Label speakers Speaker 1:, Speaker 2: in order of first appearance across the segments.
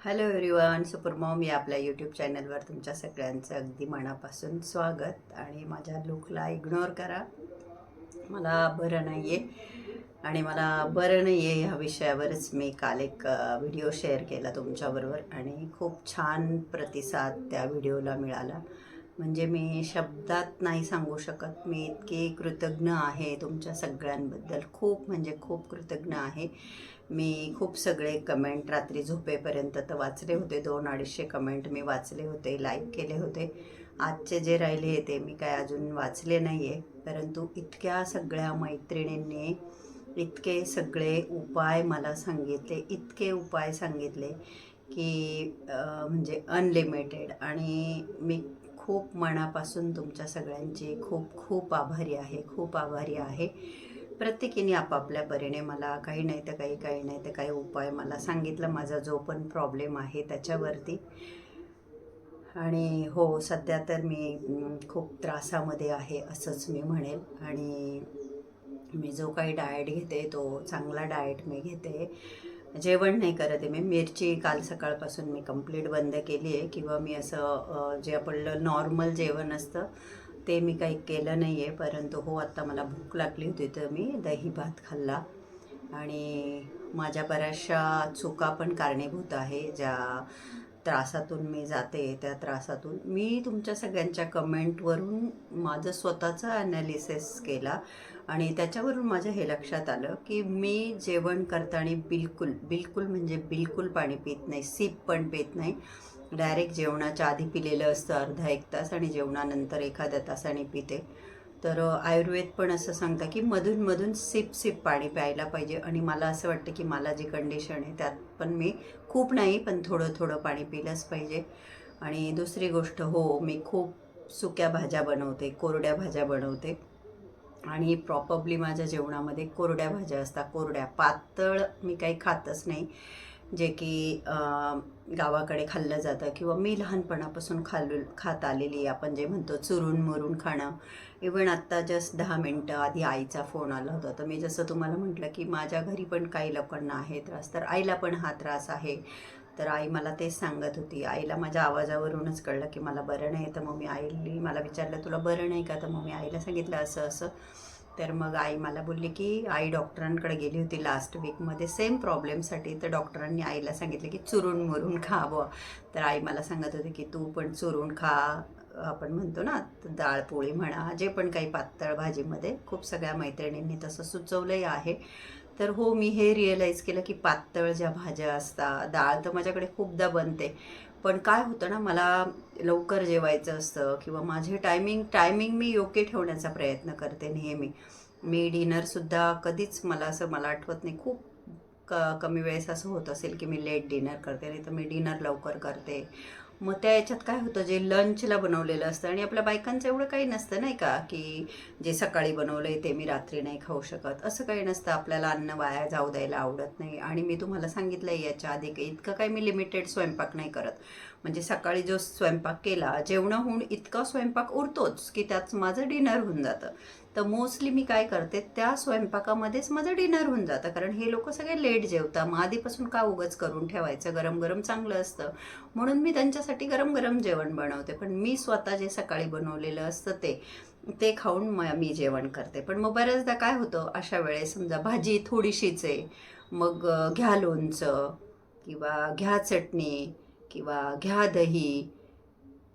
Speaker 1: Hello everyone super Maugham या आपल्या YouTube चॅनलवर तुमच्या सगळ्यांचं अगदी मनापासून स्वागत आणि माझ्या लुकला इग्नोर करा. मला बरं नाही आहे आणि मला बरं नाही आहे ह्या विषयावरच मी काल एक व्हिडिओ शेअर केला तुमच्याबरोबर आणि खूप छान प्रतिसाद त्या व्हिडिओला मिळाला. म्हणजे मी शब्दात नाही सांगू शकत मी इतकी कृतज्ञ आहे तुमच्या सगळ्यांबद्दल. खूप म्हणजे खूप कृतज्ञ आहे. मी खूप सगळे कमेंट रात्री झोपेपर्यंत तर वाचले होते. दोन अडीचशे कमेंट मी वाचले होते लाईक केले होते. आजचे जे राहिले ते मी काय अजून वाचले नाही आहे परंतु इतक्या सगळ्या मैत्रिणींनी इतके सगळे उपाय मला सांगितले इतके उपाय सांगितले की म्हणजे अनलिमिटेड आणि मी खूप मनापासून तुमच्या सगळ्यांची खूप खूप आभारी आहे खूप आभारी आहे. प्रत्येकीने आपापल्या परीने मला काही नाही तर काही काही नाही तर काही उपाय मला सांगितलं. माझा जो पण प्रॉब्लेम आहे त्याच्यावरती. आणि हो सध्या तर मी खूप त्रासामध्ये आहे असंच मी म्हणेल. आणि मी जो काही डाएट घेते तो चांगला डाएट मी घेते. जेवण नाही करत आहे मी. मिरची काल सकाळपासून मी कंप्लीट बंद केली आहे. किंवा मी असं जे आपलं नॉर्मल जेवण असतं ते मी काही केलं नाही आहे परंतु हो आत्ता मला भूक लागली होती तर मी दही भात खाल्ला. आणि माझ्या बऱ्याचशा चुका पण कारणीभूत आहे. ज्या त्रासातून मी जाते त्या त्रासातून मी तुमच्या सगळ्यांच्या कमेंटवरून माझं स्वतःचा ॲनालिसिस केला. आणि त्याच्यावरून माझ्या हे लक्षात आलं की मी जेवण करताना बिलकुल बिलकुल म्हणजे बिलकुल पाणी पित नाही सीप पण पित नाही. डायरेक्ट जेवणाच्या आधी पिलेलं असतं अर्धा एक तास आणि जेवणानंतर एखाद्या तासाने पिते. तर आयुर्वेद पण असं सांगतं की मधून मधून सिप सिप पाणी प्यायला पाहिजे आणि मला असं वाटतं की मला जी कंडिशन आहे त्यात पण मी खूप नाही पण थोडं थोडं पाणी पिलंच पाहिजे. आणि दुसरी गोष्ट हो मी खूप सुक्या भाज्या बनवते कोरड्या भाज्या बनवते. आणि प्रॉपरली माझ्या जेवणामध्ये कोरड्या भाज्या असतात कोरड्या. पातळ मी काही खातच नाही. जे की गावाकडे खाल्लं जातं किंवा मी लहानपणापासून खालू खात आलेली आपण जे म्हणतो चुरून मुरून खाणं. इवन आत्ता जस्ट दहा मिनटं आधी आईचा फोन आला होता. तर मी जसं तुम्हाला म्हटलं की माझ्या घरी पण काही लोकांना आहे त्रास. तर आईला पण हा त्रास आहे. तर आई मला तेच सांगत होती. आईला माझ्या आवाजावरूनच कळलं की मला बरं नाही तर मग मी आईली मला विचारलं तुला बरं नाही का? तर मग मी आईला सांगितलं असं असं. तर मग आई मला बोलली की आई डॉक्टरांकडे गेली होती लास्ट वीकमध्ये सेम प्रॉब्लेमसाठी तर डॉक्टरांनी आईला सांगितलं की चुरून मुरून खा बुवा. तर आई मला सांगत होती की तू पण चुरून खा. आपण म्हणतो ना डाळ पोळी म्हणा जे पण काही पातळ भाजीमध्ये. खूप सगळ्या मैत्रिणींनी तसं सुचवलंही आहे. तर हो मी हे रिअलाईज केलं की पातळ ज्या भाज्या असतात डाळ तर माझ्याकडे खूपदा बनते. पण काय होतं ना मला लवकर जेवायचं असतं किंवा माझे टायमिंग टायमिंग मी योग्य ठेवण्याचा प्रयत्न करते नेहमी. मी डिनरसुद्धा कधीच मला असं मला आठवत नाही खूप क कमी वेळेस असं होत असेल की मी लेट डिनर करते नाही तर मी डिनर लवकर करते. मग त्या याच्यात काय होतं जे लंचला बनवलेलं असतं आणि आपल्या बायकांचं एवढं काही नसतं नाही का की जे सकाळी बनवलं ते मी रात्री नाही खाऊ शकत. असं काही नसतं. आपल्याला अन्न वाया जाऊ द्यायला आवडत नाही. आणि मी तुम्हाला सांगितलं आहे याच्या आधी की इतकं काही मी लिमिटेड स्वयंपाक नाही करत. म्हणजे सकाळी जो स्वयंपाक केला जेवणाहून इतका स्वयंपाक उरतोच की त्यात माझं डिनर होऊन जातं. तर मोस्टली मी काय करते त्या स्वयंपाकामध्येच माझं डिनर होऊन जातं. कारण हे लोक सगळे लेट जेवतात. मग आधीपासून का उगच करून ठेवायचं? गरम गरम चांगलं असतं. म्हणून मी त्यांच्यासाठी गरम गरम जेवण बनवते. पण मी स्वतः जे सकाळी बनवलेलं असतं ते ते खाऊन म मी जेवण करते. पण मग बऱ्याचदा काय होतं अशा वेळेस समजा भाजी थोडीशीच आहे. मग घ्या लोणचं किंवा घ्या चटणी. किंवा घ्या दही.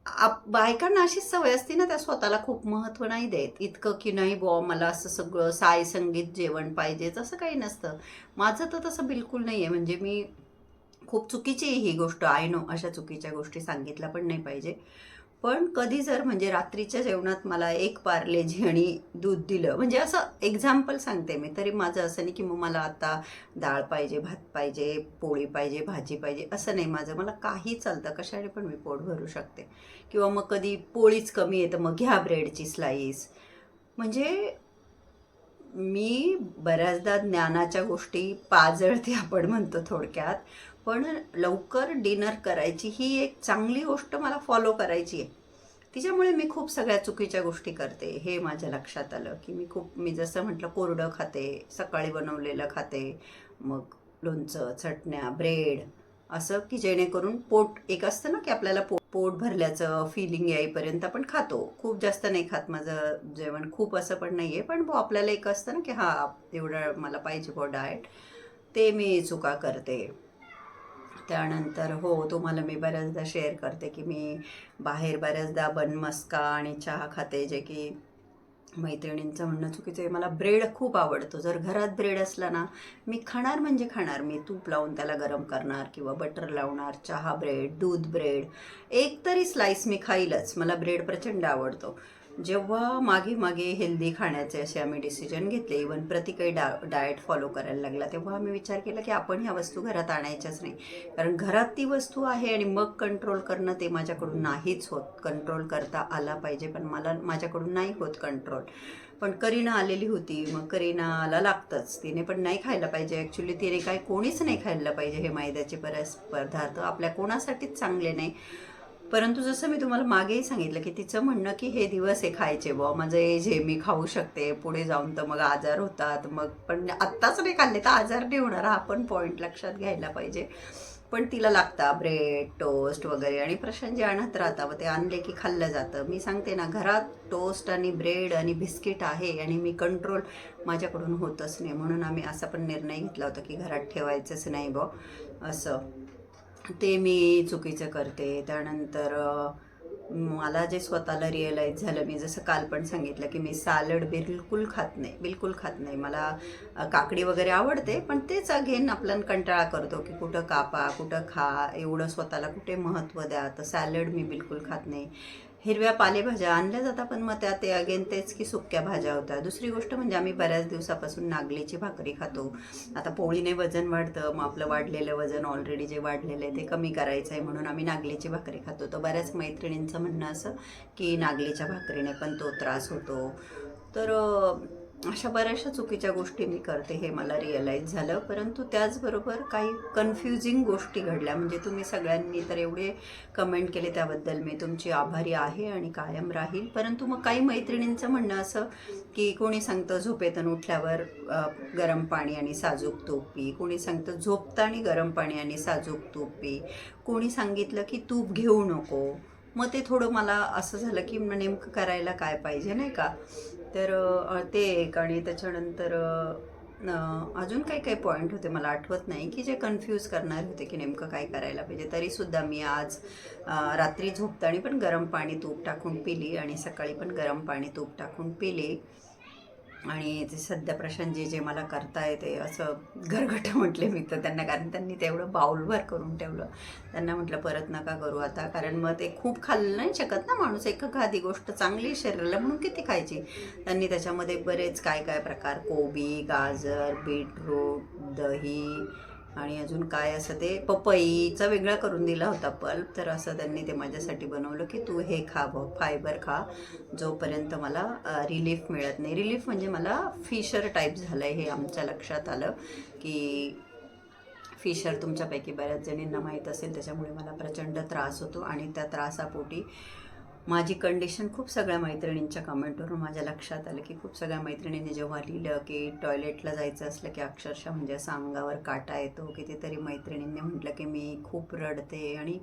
Speaker 1: आप बायकांना अशीच सवय असते ना त्या स्वतःला खूप महत्त्व नाही देत. इतकं की नाही बुवा मला असं सगळं साय संगीत जेवण पाहिजे तसं काही नसतं. माझं तर तसं बिलकुल नाही आहे म्हणजे मी खूप चुकीची ही गोष्ट आय नो अशा चुकीच्या गोष्टी सांगितल्या पण नाही पाहिजे. पण कधी जर म्हणजे रात्रीच्या जेवणात मला एक पार्लेजी आणि दूध दिलं म्हणजे असं एक्झाम्पल सांगते मी तरी माझं असं नाही की मग मला आता डाळ पाहिजे भात पाहिजे पोळी पाहिजे भाजी पाहिजे असं नाही माझं. मला काही चालतं कशाने पण मी पोट भरू शकते. किंवा मग कधी पोळीच कमी येतं मग घ्या ब्रेडची स्लाईस म्हणजे मी बऱ्याचदा ज्ञानाच्या गोष्टी पाजळते आपण म्हणतो थोडक्यात. पण लवकर डिनर करायची ही एक चांगली गोष्ट मला फॉलो करायची आहे. तिच्यामुळे मी खूप सगळ्या चुकीच्या गोष्टी करते. हे माझ्या लक्षात आलं की मी खूप मी जसं म्हटलं कोरडं खाते सकाळी बनवलेलं खाते मग लोणचं चटण्या ब्रेड असं की जेणेकरून पोट एक असतं ना की आपल्याला पो पोट भरल्याचं फिलिंग येईपर्यंत आपण खातो. खूप जास्त नाही खात माझं जेवण खूप असं पण नाही आहे पण बो आपल्याला एक असतं ना की हा एवढं मला पाहिजे बो डाएट ते मी चुका करते. त्यानंतर हो तुम्हाला मी बऱ्याचदा शेअर करते की मी बाहेर बऱ्याचदा बन मस्का आणि चहा खाते जे की मैत्रिणींचं म्हणणं चुकीचं आहे. मला ब्रेड खूप आवडतो. जर घरात ब्रेड असला ना मी खाणार म्हणजे खाणार. मी तूप लावून त्याला गरम करणार किंवा बटर लावणार चहा ब्रेड दूध ब्रेड एक तरी स्लाईस मी खाईलच. मला ब्रेड प्रचंड आवडतो. जेव्हा मागे मागे हेल्दी खाण्याचे असे आम्ही डिसिजन घेतले इवन प्रति काही डा डाएट फॉलो करायला लागला तेव्हा आम्ही विचार केला की आपण ह्या वस्तू घरात आणायच्याच नाही. कारण घरात ती वस्तू आहे आणि मग कंट्रोल करणं ते माझ्याकडून नाहीच होत. कंट्रोल करता आला पाहिजे पण मला माझ्याकडून नाही होत कंट्रोल पण करीना आलेली होती मग करीनाला लागतंच. तिने पण नाही खायला पाहिजे. ॲक्च्युली तिने काय कोणीच नाही खायला पाहिजे हे मैद्याचे बरेच पदार्थ. आपल्या कोणासाठीच चांगले नाही. परंतु जसं मी तुम्हाला मागेही सांगितलं की तिचं म्हणणं की हे दिवस हे खायचे बुवा माझं एज आहे मी खाऊ शकते पुढे जाऊन तर मग आजार होतात मग पण आत्ताच नाही खाल्ले तर आजार नाही होणार हा पण पॉईंट लक्षात घ्यायला पाहिजे. पण तिला लागतं ब्रेड टोस्ट वगैरे आणि प्रशांत जे आणत राहता मग ते आणले की खाल्लं जातं. मी सांगते ना घरात टोस्ट आणि ब्रेड आणि बिस्किट आहे आणि मी कंट्रोल माझ्याकडून होतच नाही. म्हणून आम्ही असा पण निर्णय घेतला होता की घरात ठेवायचंच नाही बॉ असं. ते मी चुकीचं करते. त्यानंतर मला जे स्वतःला रिअलाईज झालं मी जसं काल पण सांगितलं की मी सॅलड बिलकुल खात नाही बिलकुल खात नाही. मला काकडी वगैरे आवडते पण तेच अगेन आपल्याला कंटाळा करतो की कुठं कापा कुठं खा एवढं स्वतःला कुठे महत्त्व द्या. तर सॅलड मी बिलकुल खात नाही. हिरव्या पालेभाज्या आणल्या जातात पण मग त्या ते अगेन तेच की सुक्या भाज्या होत्या दुसरी गोष्ट म्हणजे आम्ही बऱ्याच दिवसापासून नागलीची भाकरी खातो. आता पोळीने वजन वाढतं मग आपलं वाढलेलं वजन ऑलरेडी जे वाढलेलं आहे ते कमी करायचं आहे म्हणून आम्ही नागलीची भाकरी खातो. तर बऱ्याच मैत्रिणींचं म्हणणं असं की नागलीच्या भाकरीने पण तो त्रास होतो. तर अशा बऱ्याचशा चुकीच्या गोष्टी मी करते हे मला रिअलाईज झालं. परंतु त्याचबरोबर काही कन्फ्युजिंग गोष्टी घडल्या. म्हणजे तुम्ही सगळ्यांनी तर एवढे कमेंट केले त्याबद्दल मी तुमची आभारी आहे आणि कायम राहील. परंतु मग काही मैत्रिणींचं म्हणणं असं की कोणी सांगतं झोपेतून उठल्यावर गरम पाणी आणि साजूक तूप पी कोणी सांगतं झोपताना गरम पाणी आणि साजूक तूप पी कोणी सांगितलं की तूप घेऊ नको. मग ते थोडं मला असं झालं की मग नेमकं करायला काय पाहिजे नाही का? तर ते एक आणि त्याच्यानंतर अजून काही काही पॉईंट होते मला आठवत नाही की जे कन्फ्यूज करणार होते की नेमकं काय करायला पाहिजे. तरीसुद्धा मी आज रात्री झोपताना पण गरम पाणी तूप टाकून पिली आणि सकाळी पण गरम पाणी तूप टाकून पिली. आणि ते सध्या प्रशांत जे जे मला करता येते असं घरगट म्हटले मी तर त्यांना कारण त्यांनी तेवढं बाउलवर करून ठेवलं. त्यांना म्हटलं परत नका करू आता. कारण मग ते खूप खाल्लं नाही शकत ना माणूस. एक खादी गोष्ट चांगली शरीराला म्हणून किती खायची? त्यांनी त्याच्यामध्ये बरेच काय काय प्रकार कोबी गाजर बीटरूट दही आणि अजून काय असं ते पपईचा वेगळा करून दिला होता पल्प. तर असं त्यांनी ते माझ्यासाठी बनवलं की तू हे खा ब फायबर खा. जोपर्यंत मला रिलीफ मिळत नाही. रिलीफ म्हणजे मला फिशर टाईप झालं आहे हे आमच्या लक्षात आलं की फिशर तुमच्यापैकी बऱ्याच जणींना माहीत असेल त्याच्यामुळे मला प्रचंड त्रास होतो आणि त्या त्रासापोटी माझी कंडिशन खूप सगळ्या मैत्रिणींच्या कमेंटवरून माझ्या लक्षात आलं की खूप सगळ्या मैत्रिणींनी जेव्हा लिहिलं की टॉयलेटला जायचं असलं की अक्षरशः म्हणजे असं अंगावर काटा येतो कितीतरी मैत्रिणींनी म्हटलं की मी खूप रडते आणि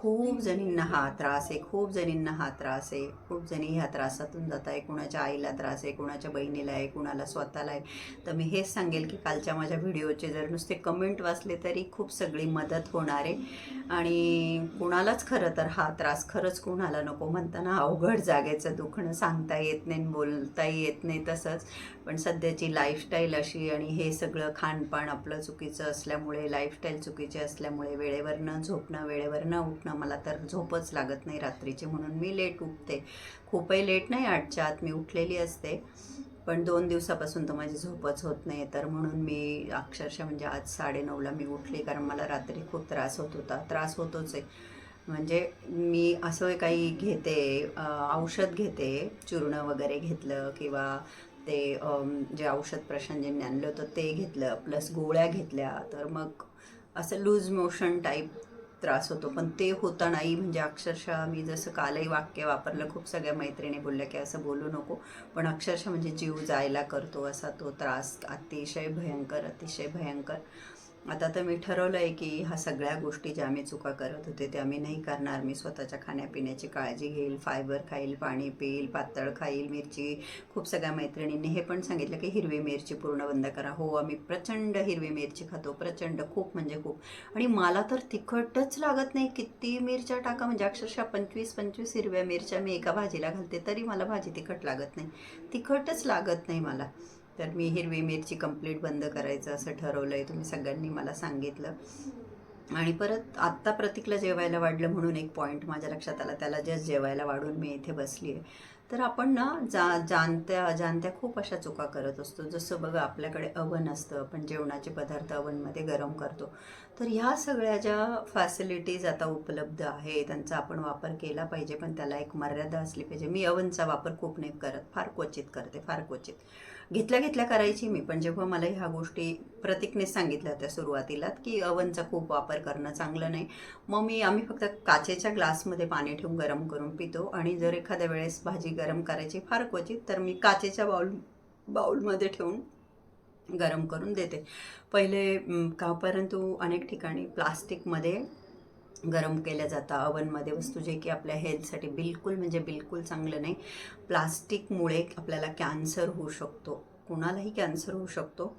Speaker 1: खूप जणींना हा त्रास आहे खूप जणींना हा त्रास आहे. खूप जणी ह्या त्रासातून जात आहे कुणाच्या आईला त्रास आहे कुणाच्या बहिणीला आहे कुणाला स्वतःला आहे. तर मी हेच सांगेल की कालच्या माझ्या व्हिडिओचे जर नुसते कमेंट वाचले तरी खूप सगळी मदत होणार आहे. आणि कुणालाच खरं तर हा त्रास खरंच कुणाला नको. म्हणताना अवघड जागेचं दुखणं सांगता येत नाही बोलताही येत नाही तसंच. पण सध्याची लाईफस्टाईल अशी आणि हे सगळं खानपान आपलं चुकीचं असल्यामुळे लाईफस्टाईल चुकीची असल्यामुळे वेळेवर न झोपणं वेळेवर न उठणं मला तर झोपच लागत नाही रात्रीची म्हणून मी लेट उठते. खूपही लेट नाही आठच्या आत मी उठलेली असते. पण दोन दिवसापासून तर माझी झोपच होत नाही तर म्हणून मी अक्षरशः म्हणजे आज साडेनऊला मी उठले कारण मला रात्री खूप त्रास होत होता. त्रास होतोच आहे. म्हणजे मी असं काही घेते औषध घेते चूर्ण वगैरे घेतलं किंवा ते जे औषध प्रशांतजींनी आणलं होतं ते घेतलं प्लस गोळ्या घेतल्या तर मग असं लूज मोशन टाईप त्रास होतो. पण ते होता नाही. म्हणजे अक्षरशः मी जसं कालही वाक्य वापरलं खूप सगळ्या मैत्रिणी बोलल्या की असं बोलू नको. पण अक्षरशः म्हणजे जीव जायला करतो असा तो त्रास अतिशय भयंकर अतिशय भयंकर. आता तर मी ठरवलं आहे की ह्या सगळ्या गोष्टी ज्या मी चुका करत होते त्या मी नाही करणार. मी स्वतःच्या खाण्यापिण्याची काळजी घेईल फायबर खाईल पाणी पिईल पातळ खाईल मिरची. खूप सगळ्या मैत्रिणींनी हे पण सांगितलं की हिरवी मिरची पूर्ण बंद करा. हो आम्ही प्रचंड हिरवी मिरची खातो प्रचंड खूप म्हणजे खूप. आणि मला तर तिखटच लागत नाही. किती मिरच्या टाका म्हणजे अक्षरशः पंचवीस पंचवीस हिरव्या मिरच्या मी एका भाजीला घालते तरी मला भाजी तिखट लागत नाही. तिखटच लागत नाही मला. तर मी हिरवी मिरची कंप्लीट बंद करायचं असं ठरवलं आहे तुम्ही सगळ्यांनी मला सांगितलं. आणि परत आत्ता प्रतीकला जेवायला वाढलं म्हणून एक पॉईंट माझ्या लक्षात आला. त्याला जस्ट जेवायला वाढून मी इथे बसली आहे तर आपण ना जा जाणत्या जाणत्या खूप अशा चुका करत असतो. जसं बघा आपल्याकडे अवन असतं. आपण जेवणाचे पदार्थ अवनमध्ये गरम करतो. तर ह्या सगळ्या ज्या फॅसिलिटीज आता उपलब्ध आहे त्यांचा आपण वापर केला पाहिजे. पण त्याला एक मर्यादा असली पाहिजे. मी अवनचा वापर खूप नाही करत फार क्वचित करते फार क्वचित. घेतल्या घेतल्या करायची मी. पण जेव्हा मला ह्या गोष्टी प्रतीकने सांगितल्या होत्या सुरुवातीला की अवनचा खूप वापर करणं चांगलं नाही मग मी आम्ही फक्त काचेच्या ग्लासमध्ये पाणी ठेवून गरम करून पितो आणि जर एखाद्या वेळेस भाजी गरम करायची फार क्वचित तर मी काचेच्या बाउल बाउलमध्ये ठेवून गरम करून देते. पहिले का परंतु अनेक ठिकाणी प्लास्टिकमध्ये गरम केल्या जातं. अवनमध्ये वस्तू जे की आपल्या हेल्थसाठी बिलकुल म्हणजे बिलकुल चांगलं नाही. प्लास्टिकमुळे आपल्याला कॅन्सर होऊ शकतो. कुणालाही कॅन्सर होऊ शकतो.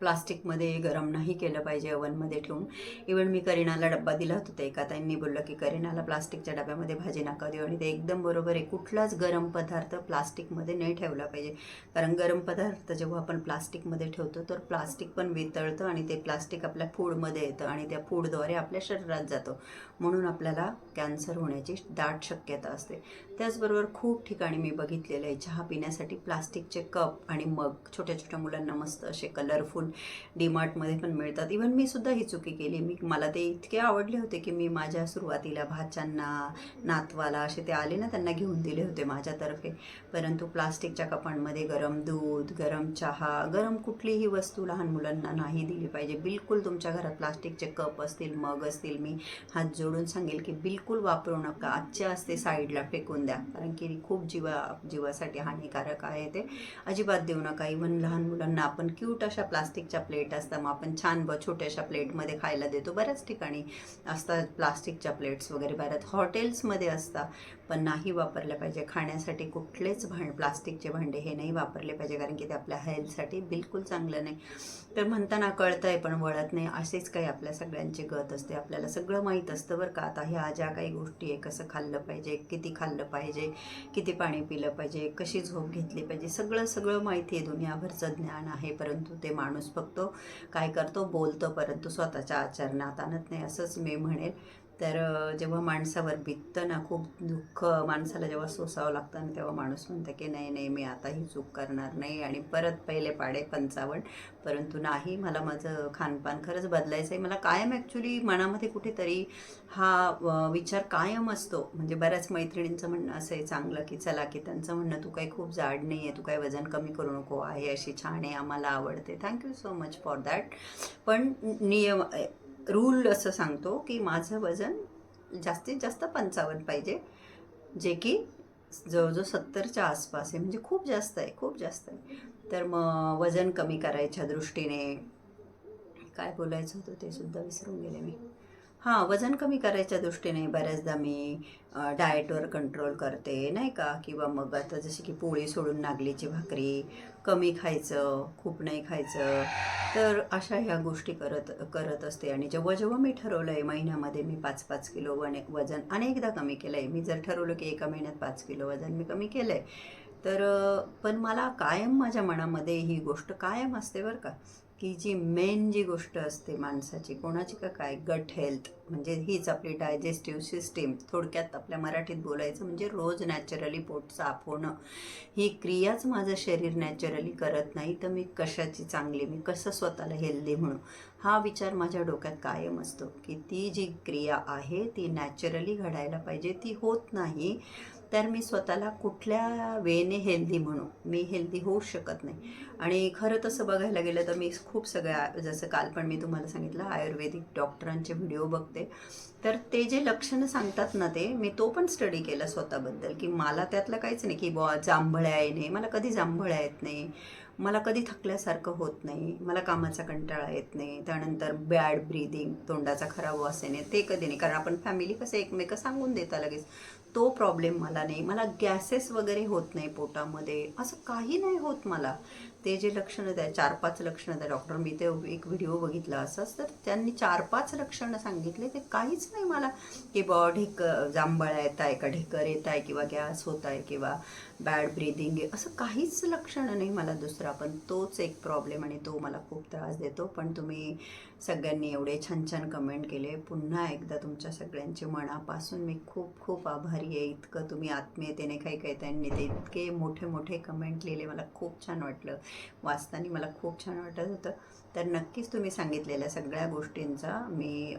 Speaker 1: प्लास्टिकमध्ये गरम नाही केलं पाहिजे अवनमध्ये ठेवून. इवन मी करीनाला डब्बा दिला होता ते एका ताईंनी बोललं की करिनाला प्लास्टिकच्या डब्यामध्ये भाजी नका देऊ. आणि ते एकदम बरोबर आहे कुठलाच गरम पदार्थ प्लास्टिकमध्ये नाही ठेवला पाहिजे. कारण गरम पदार्थ जेव्हा आपण प्लास्टिकमध्ये ठेवतो तर प्लास्टिक पण वितळतं आणि ते प्लास्टिक आपल्या फूडमध्ये येतं आणि त्या फूडद्वारे आपल्या शरीरात जातं. म्हणून आपल्याला कॅन्सर होण्याची दाट शक्यता असते. त्याचबरोबर खूप ठिकाणी मी बघितलेलं आहे चहा पिण्यासाठी प्लास्टिकचे कप आणि मग छोट्या छोट्या मुलांना मस्त असे कलरफुल डीमार्टमध्ये पण मिळतात. इवन मी सुद्धा ही चुकी केली. मी मला ते इतके आवडले होते की मी माझ्या सुरुवातीला भाच्यांना नातवाला असे ते आले ना त्यांना घेऊन दिले होते माझ्यातर्फे. परंतु प्लास्टिकच्या कपांमध्ये गरम दूध गरम चहा गरम कुठलीही वस्तू लहान मुलांना नाही दिली पाहिजे. बिलकुल तुमच्या घरात प्लास्टिकचे कप असतील मग असतील. मी हात जोडून सांगेल की बिलकुल वापरू नका. आजच्या असते साईडला फेकून द्या कारण की खूप जीवा जीवासाठी हानिकारक आहे ते. अजिबात देऊ नका. इव्हन लहान मुलांना आपण क्यूट अशा प्लास्टिकच्या प्लेट असतात. मग आपण छान ब छोट्याशा प्लेटमध्ये खायला देतो. बऱ्याच ठिकाणी असतात प्लास्टिकच्या प्लेट्स वगैरे. बऱ्याच हॉटेल्समध्ये असतात. पण नाही वापरल्या पाहिजे. खाण्यासाठी कुठलेच भांड प्लास्टिकचे भांडे हे नाही वापरले पाहिजे. कारण की ते आपल्या हेल्थसाठी बिलकुल चांगलं नाही. तर म्हणताना कळतं आहे पण वळत नाही. असेच काही आपल्या सगळ्यांची गत असते. आपल्याला सगळं माहीत असतं बरं का. आता ह्या ज्या काही गोष्टी आहे कसं खाल्लं पाहिजे किती खाल्लं पाहिजे पाहिजे किती पाणी पिलं पाहिजे कशी झोप घेतली पाहिजे सगळं सगळं माहिती आहे दुनियाभरचं ज्ञान आहे. परंतु ते माणूस फक्त काय करतो? बोलतो परंतु स्वतःच्या आचरणात आणत नाही. असंच मी म्हणेल. तर जेव्हा माणसावर भित्तं ना खूप दुःख माणसाला जेव्हा सोसावं लागतं ना तेव्हा माणूस म्हणतं की नाही नाही मी आता ही चूक करणार नाही. आणि परत पहिले पाडे पंचावन्न. परंतु नाही मला माझं खानपान खरंच बदलायचं आहे मला कायम ॲक्च्युली मनामध्ये कुठेतरी हा विचार कायम असतो. म्हणजे बऱ्याच मैत्रिणींचं म्हणणं असं आहे चांगलं की चला की त्यांचं म्हणणं तू काही खूप जाड नाही आहे तू काही वजन कमी करू नको. आहे अशी छान आहे आम्हाला आवडते. Thank you so much for that पण नियम रूल असं सांगतो की माझं वजन जास्तीत जास्त पंचावन्न पाहिजे जे की जवळजवळ सत्तरच्या आसपास आहे म्हणजे खूप जास्त आहे खूप जास्त आहे. तर मग वजन कमी करायच्या दृष्टीने काय बोलायचं होतं ते सुद्धा विसरून गेले मी. हां वजन कमी करायच्या दृष्टीने बऱ्याचदा मी डाएटवर कंट्रोल करते नाही का? किंवा मग आता जशी की पोळी सोडून नागलीची भाकरी कमी खायचं खूप नाही खायचं तर अशा ह्या गोष्टी करत करत असते. आणि जेव्हा जेव्हा मी ठरवलं आहे महिन्यामध्ये मी पाच पाच किलो वने वजन अनेकदा कमी केलं आहे मी जर ठरवलं की एका महिन्यात पाच किलो वजन मी कमी केलं आहे तर पण मला कायम माझ्या मनामध्ये ही गोष्ट कायम असते बरं का. की जी मेन जी गोष्ट असते माणसाची कोणाची का काय? गट हेल्थ म्हणजे हीच आपली डायजेस्टिव्ह सिस्टीम थोडक्यात आपल्या मराठीत बोलायचं म्हणजे रोज नॅचरली पोट साफ होणं. ही क्रियाच माझं शरीर नॅचरली करत नाही तर मी कशाची चांगली मी कसं स्वतःला हेल्दी म्हणू? हा विचार माझ्या डोक्यात कायम असतो की ती जी क्रिया आहे ती नॅचरली घडायला पाहिजे ती होत नाही. तर मी स्वतःला कुठल्या वेने हेल्दी म्हणू? मी हेल्दी होऊ शकत नाही. आणि खरं तसं बघायला गेलं तर मी खूप सगळ्या जसं काल पण मी तुम्हाला सांगितलं आयुर्वेदिक डॉक्टरांचे व्हिडिओ बघते. तर ते जे लक्षणं सांगतात ना ते मी तो पण स्टडी केला स्वतःबद्दल की मला त्यातलं काहीच नाही की बुवा जांभळ्या येणे मला कधी जांभळ्या येत नाही मला कधी थकल्यासारखं होत नाही मला कामाचा कंटाळा येत नाही त्यानंतर बॅड ब्रीदिंग तोंडाचा खराब वास येणे ते कधी नाही. कारण आपण फॅमिली कसं एकमेकं सांगून देता लगेच. तो प्रॉब्लेम मला नाही. मला गॅसेस वगैरे होत नाही पोटामध्ये. असं काही नाही होत मला. ते जे लक्षणं त्या चार पाच लक्षणं त्या डॉक्टर मी ते एक व्हिडिओ बघितला असंच तर त्यांनी चार पाच लक्षणं सांगितले. ते काहीच नाही मला की बॉ ढेक जांभळा येत आहे का ढेकर येत आहे किंवा गॅस होत आहे किंवा बॅड ब्रिदिंग आहे असं काहीच लक्षणं नाही मला दुसरा. पण तोच एक प्रॉब्लेम आणि तो मला खूप त्रास देतो. पण तुम्ही सगळ्यांनी एवढे छान छान कमेंट केले. पुन्हा एकदा तुमच्या सगळ्यांचे मनापासून मी खूप खूप आभारी आहे. इतकं तुम्ही आत्मीयतेने काही काही त्यांनी ते इतके मोठे मोठे कमेंट लिहिले मला खूप छान वाटलं. वाचताना मला खूप छान वाटत होतं. तर नक्कीच तुम्ही सांगितलेल्या सगळ्या गोष्टींचा मी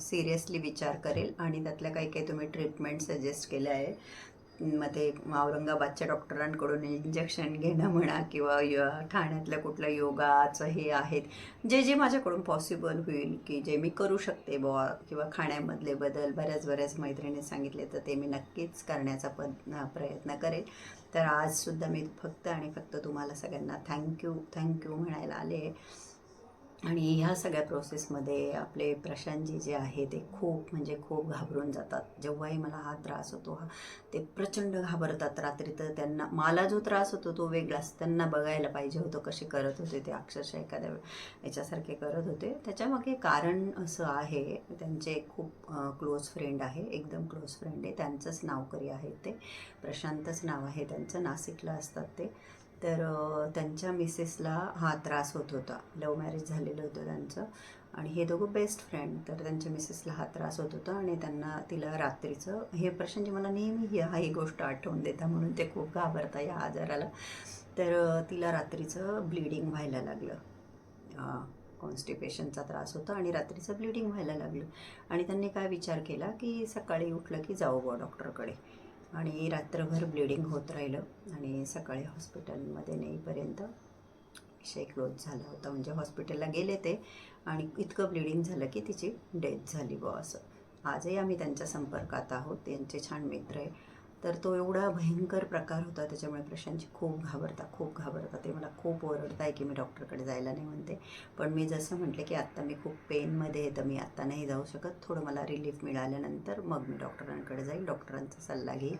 Speaker 1: सिरियसली विचार करेल आणि त्यातल्या काही काही तुम्ही ट्रीटमेंट सजेस्ट केल्या आहे मग ते औरंगाबादच्या डॉक्टरांकडून इंजेक्शन घेणं म्हणा किंवा य ठाण्यातल्या कुठलं योगाचं हे आहेत जे जे माझ्याकडून पॉसिबल होईल की जे मी करू शकते बॉ किंवा खाण्यामधले बदल बऱ्याच बऱ्याच मैत्रिणी सांगितले तर ते मी नक्कीच करण्याचा प प्रयत्न करेन तर आजसुद्धा मी फक्त आणि फक्त तुम्हाला सगळ्यांना थँक्यू थँक्यू म्हणायला आले. आणि ह्या सगळ्या प्रोसेसमध्ये आपले प्रशांतजी जे आहे ते खूप म्हणजे खूप घाबरून जातात. जेव्हाही मला हा त्रास होतो हा ते प्रचंड घाबरतात. रात्री तर त्यांना मला जो त्रास होतो तो वेगळाच त्यांना बघायला पाहिजे होतं कसे करत होते ते. अक्षरशः एखाद्या याच्यासारखे करत होते. त्याच्यामागे कारण असं आहे त्यांचे खूप क्लोज फ्रेंड आहे एकदम क्लोज फ्रेंड आहे. त्यांचंच नावकरी आहे ते. प्रशांतच नाव आहे त्यांचं. नाशिकला असतात ते. तर त्यांच्या मिसेसला हा त्रास होत होता. लव्ह मॅरेज झालेलं होतं त्यांचं. आणि हे दोघं बेस्ट फ्रेंड. तर त्यांच्या मिसेसला हा त्रास होत होता आणि त्यांना तिला रात्रीचं हे प्रशांतजी मला नेहमी हा ही गोष्ट आठवून देता म्हणून ते खूप घाबरता या आजाराला. तर तिला रात्रीचं ब्लिडिंग व्हायला लागलं. कॉन्स्टिपेशनचा त्रास होता आणि रात्रीचं ब्लिडिंग व्हायला लागलं. आणि त्यांनी काय विचार केला की सकाळी उठलं की जाऊ बुवा डॉक्टरकडे. आणि रात्रभर ब्लिडिंग होत राहिलं आणि सकाळी हॉस्पिटलमध्ये नेईपर्यंत विषय क्लोज झाला होता. म्हणजे हॉस्पिटलला गेले ते आणि इतकं ब्लिडिंग झालं की तिची डेथ झाली बुवा असं. आजही आम्ही त्यांच्या संपर्कात आहोत. त्यांचे छान मित्र आहे. तर तो एवढा भयंकर प्रकार होता त्याच्यामुळे प्रशांतची खूप घाबरता खूप घाबरता. ते मला खूप ओरडत आहे की मी डॉक्टरकडे जायला नाही म्हणते. पण मी जसं म्हटलं की आत्ता मी खूप पेनमध्ये आहे तर मी आत्ता नाही जाऊ शकत. थोडं मला रिलीफ मिळाल्यानंतर मग मी डॉक्टरांकडे जाईल डॉक्टरांचा सल्ला घेईल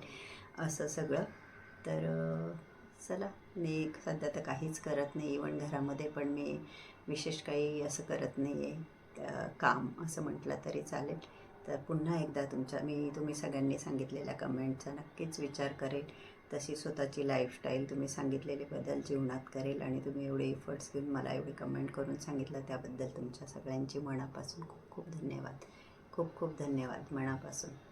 Speaker 1: असं सगळं. तर चला. मी सध्या तर काहीच करत नाही इवन घरामध्ये पण मी विशेष काही असं करत नाही आहे काम असं म्हटलं तरी चालेल. तर पुन्हा एकदा तुमच्या मी तुम्ही सगळ्यांनी सांगितलेल्या कमेंटचा नक्कीच विचार करेल. तशी स्वतःची लाईफस्टाईल तुम्ही सांगितलेले बदल जीवनात करेल आणि तुम्ही एवढे एफर्ट्स घेऊन मला एवढे कमेंट करून सांगितलं त्याबद्दल तुमच्या सगळ्यांची मनापासून खूप खूप धन्यवाद. खूप खूप धन्यवाद मनापासून.